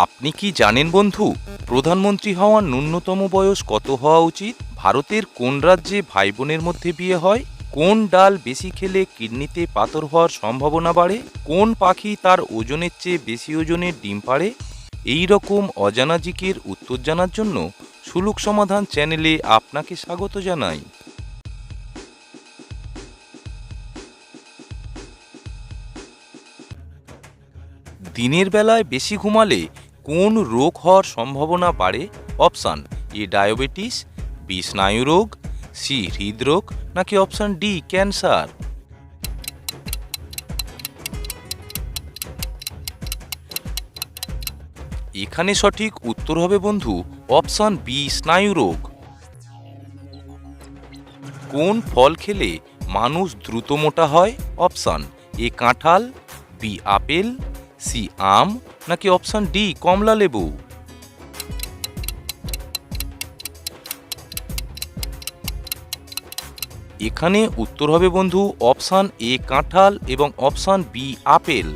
আপনি কি জানেন বন্ধু, প্রধানমন্ত্রী হওয়ার ন্যূনতম বয়স কত হওয়া উচিত? ভারতের কোন রাজ্যে ভাই বোনের মধ্যে বিয়ে হয়? কোন ডাল বেশি খেলে কিডনিতে পাথর হওয়ার সম্ভাবনা বাড়ে? কোন পাখি তার ওজনের চেয়ে বেশি ওজনের ডিম পাড়ে? এই রকম অজানা জিকের উত্তর জানার জন্য সুলুক সমাধান চ্যানেলে আপনাকে স্বাগত জানাই। দিনের বেলায় বেশি ঘুমালে কোন রোগ হওয়ার সম্ভাবনা বাড়ে? অপশান এ ডায়াবেটিস, বি স্নায়ু রোগ সি হৃদরোগ, নাকি অপশান ডি ক্যান্সার? এখানে সঠিক উত্তর হবে বন্ধু, অপশান বি স্নায়ু রোগ কোন ফল খেলে মানুষ দ্রুত মোটা হয়? অপশান এ কাঁঠাল, বি আপেল সি আম, নাকি অপশান ডি কমলা লেবু? এখানে উত্তর হবে বন্ধু অপশান এ কাঁঠাল এবং অপশান বি আপেল।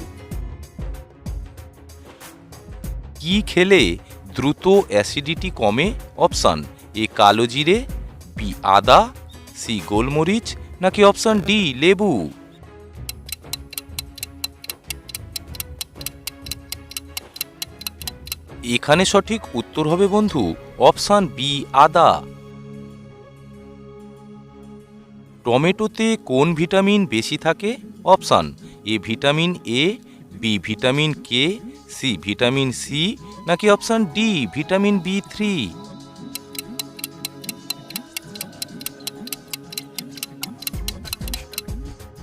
কি খেলে দ্রুত অ্যাসিডিটি কমে? অপশান এ কালো জিরে বি আদা সি গোলমরিচ, নাকি অপশান ডি লেবু? এখানে সঠিক উত্তর হবে বন্ধু, অপশান বি, আদা। টমেটোতে কোন ভিটামিন বেশি থাকে? Option, A vitamin A, B vitamin K, C vitamin C, নাকি option D vitamin B three?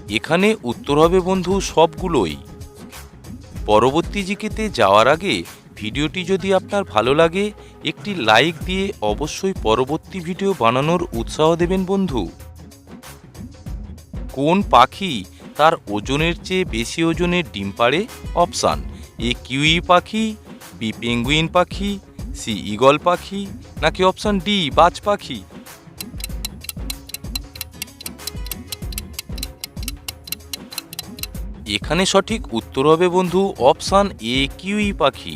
এখানে উত্তর হবে বন্ধু সবগুলোই। পরবর্তী জিকেতে যাওয়ার আগে ভিডিওটি যদি আপনার ভালো লাগে, একটি লাইক দিয়ে অবশ্যই পরবর্তী ভিডিও বানানোর উৎসাহ দেবেন বন্ধু। কোন পাখি তার ওজনের চেয়ে বেশি ওজনের ডিম পাড়ে? অপশান, এ কিউই পাখি, বি পেঙ্গুইন পাখি, সি ইগল পাখি, নাকি অপশান ডি বাজ পাখি? এখানে সঠিক উত্তর হবে বন্ধু, অপশান এ কিউই পাখি।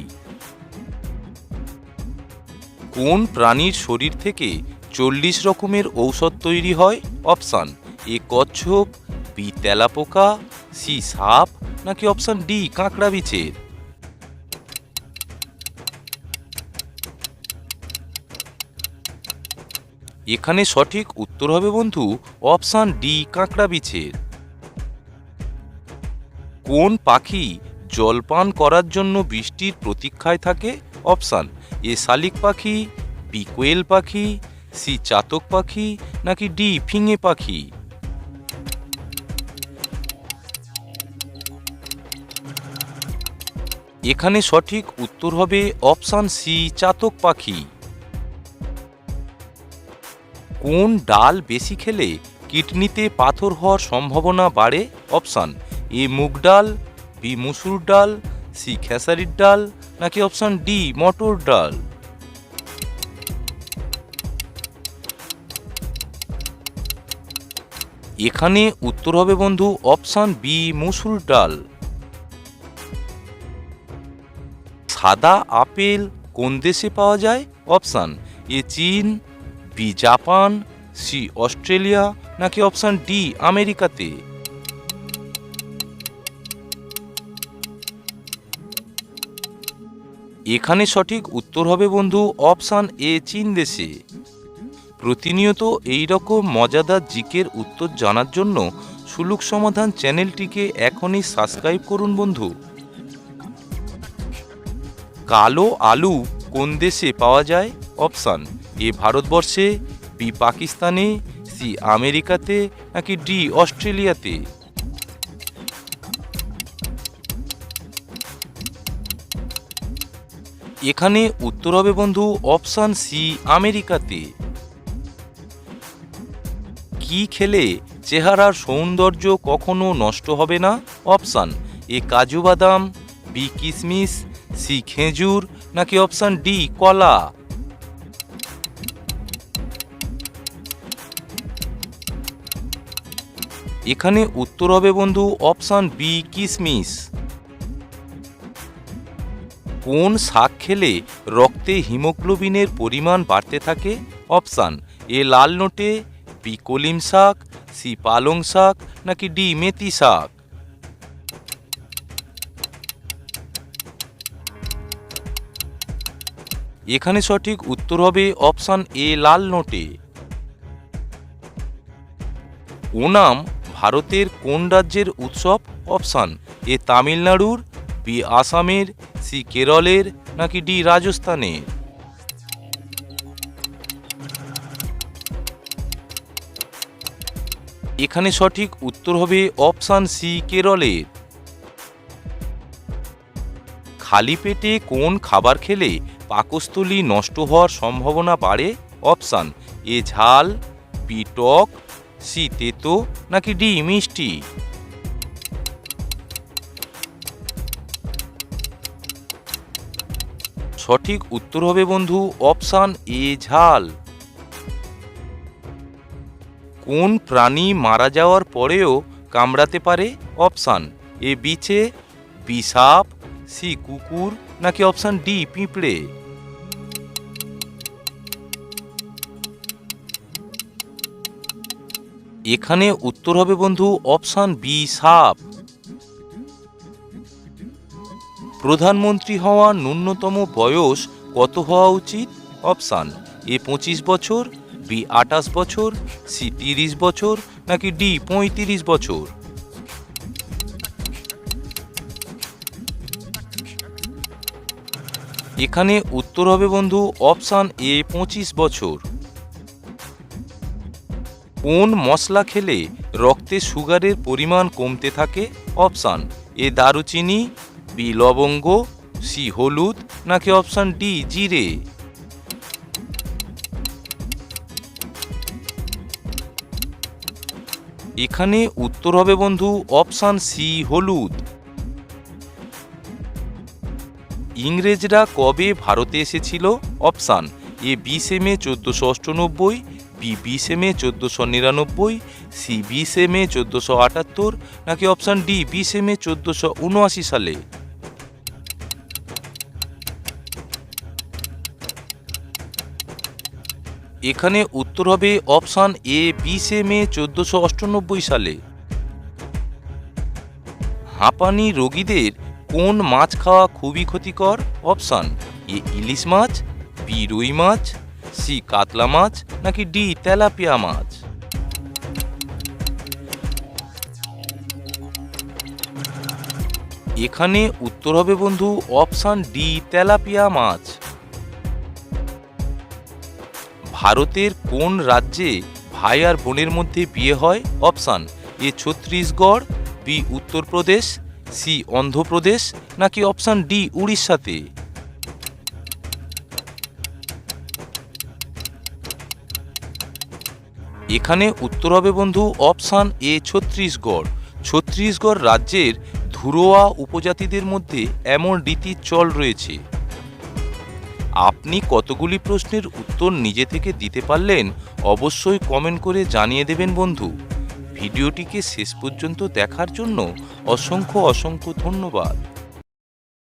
কোন প্রাণীর শরীর থেকে চল্লিশ রকমের ঔষধ তৈরি হয়? অপশান এ কচ্ছপ, বি তেলাপোকা, সি সাপ, নাকি অপশান ডি কাঁকড়া বিছের এখানে সঠিক উত্তর হবে বন্ধু, অপশান ডি কাঁকড়া বিছের কোন পাখি জলপান করার জন্য বৃষ্টির প্রতীক্ষায় থাকে? অপশান এ শালিক পাখি, বি কোয়েল পাখি, সি চাতক পাখি, নাকি ডি ফিঙে পাখি? এখানে সঠিক উত্তর হবে অপশান সি, চাতক পাখি। কোন ডাল বেশি খেলে কিডনিতে পাথর হওয়ার সম্ভাবনা বাড়ে? অপশান, এ মুগ ডাল, বি মুসুর ডাল, সি খেসারির ডাল নাকি অপশান ডি, মটর ডাল? এখানে উত্তর হবে বন্ধু অপশান বি, মুসুর ডাল। সাদা আপেল কোন দেশে পাওয়া যায়? অপশান এ, চীন, বি, জাপান, সি, অস্ট্রেলিয়া, নাকি অপশান ডি, আমেরিকাতে? এখানে সঠিক উত্তর হবে বন্ধু অপশান এ, চীন দেশে। প্রতিনিয়ত এই রকম মজাদার জিকের উত্তর জানার জন্য সুলুক সমাধান চ্যানেলটিকে এখনই সাবস্ক্রাইব করুন বন্ধু। কালো আলু কোন দেশে পাওয়া যায়? অপশান এ, ভারতবর্ষে, বি, পাকিস্তানে, সি, আমেরিকাতে, নাকি ডি, অস্ট্রেলিয়াতে? এখানে উত্তর হবে বন্ধু অপশান সি, আমেরিকাতে। কি খেলে চেহারার সৌন্দর্য কখনো নষ্ট হবে না? অপশান এ কাজু বাদাম, বি কিশমিশ সি খেজুর, নাকি অপশান ডি কলা? এখানে উত্তর হবে বন্ধু অপশান বি কিশমিশ কোন শাক খেলে রক্তে হিমোগ্লোবিনের পরিমাণ বাড়তে থাকে? অপশান, এ লাল নোটে, বি কলিম শাক, সি পালং শাক, নাকি ডি মেথি শাক? এখানে সঠিক উত্তর হবে অপশান এ লাল নোটে। ওনাম ভারতের কোন রাজ্যের উৎসব? অপশান, এ তামিলনাড়ুর বি আসামের, সি কেরলের, নাকি ডি রাজস্থানের? এখানে সঠিক উত্তর হবে অপশান সি কেরলের খালি পেটে কোন খাবার খেলে পাকস্থলী নষ্ট হওয়ার সম্ভাবনা বাড়ে? অপশান, এ ঝাল, বি টক, সি তেতো, নাকি ডি মিষ্টি? সঠিক উত্তর হবে বন্ধু অপশান এ, ঝাল। কোন প্রাণী মারা যাওয়ার পরেও কামড়াতে পারে? অপশান এ, বিচে বি সাপ সি, কুকুর, নাকি অপশান ডি, পিঁপড়ে? এখানে উত্তর হবে বন্ধু অপশান বি, সাপ। প্রধানমন্ত্রী হওয়ার ন্যূনতম বয়স কত হওয়া উচিত? অপশান, এ পঁচিশ বছর, বি আটাশ বছর, সি তিরিশ বছর, নাকি ডি পঁয়ত্রিশ বছর? এখানে উত্তর হবে বন্ধু অপশান এ পঁচিশ বছর। কোন মশলা খেলে রক্তে সুগারের পরিমাণ কমতে থাকে? অপশান, এ দারুচিনি বি লবঙ্গ, সি হলুদ নাকি অপশান ডি জিরে? এখানে উত্তর হবে বন্ধু অপশান সি হলুদ। ইংরেজরা কবে ভারতে এসেছিল? অপশান এ বিশে মে চোদ্দোশো অষ্টানব্বই বি বিশে মে চোদ্দোশো নিরানব্বই সি বিশে মে চোদ্দোশো আটাত্তর নাকি অপশান ডি বিশে মে চোদ্দোশো উনআশি সালে? এখানে উত্তর হবে অপশান এ, বিশে মে চোদ্দোশো অষ্টানব্বই সালে। হাঁপানি রোগীদের কোন মাছ খাওয়া খুবই ক্ষতিকর? Option A, ilish much, B, রুই মাছ, সি, কাতলা মাছ, নাকি ডি, তেলাপিয়া মাছ। এখানে উত্তর হবে বন্ধু অপশান ডি, তেলাপিয়া মাছ। ভারতের কোন রাজ্যে ভাই আর বোনের মধ্যে বিয়ে হয়? Option, A Chhattisgarh, B Uttar Pradesh, C Andhra Pradesh, নাকি অপশান ডি উড়িষ্যাতে? এখানে উত্তর হবে বন্ধু অপশান এ ছত্তিশগড়। ছত্তিশগড় রাজ্যের ধুরোয়া উপজাতিদের মধ্যে এমন রীতির চল রয়েছে। আপনি কতগুলি প্রশ্নের উত্তর নিজে থেকে দিতে পারলেন অবশ্যই কমেন্ট করে জানিয়ে দেবেন বন্ধু। ভিডিওটিকে শেষ পর্যন্ত দেখার জন্য অসংখ্য অসংখ্য ধন্যবাদ।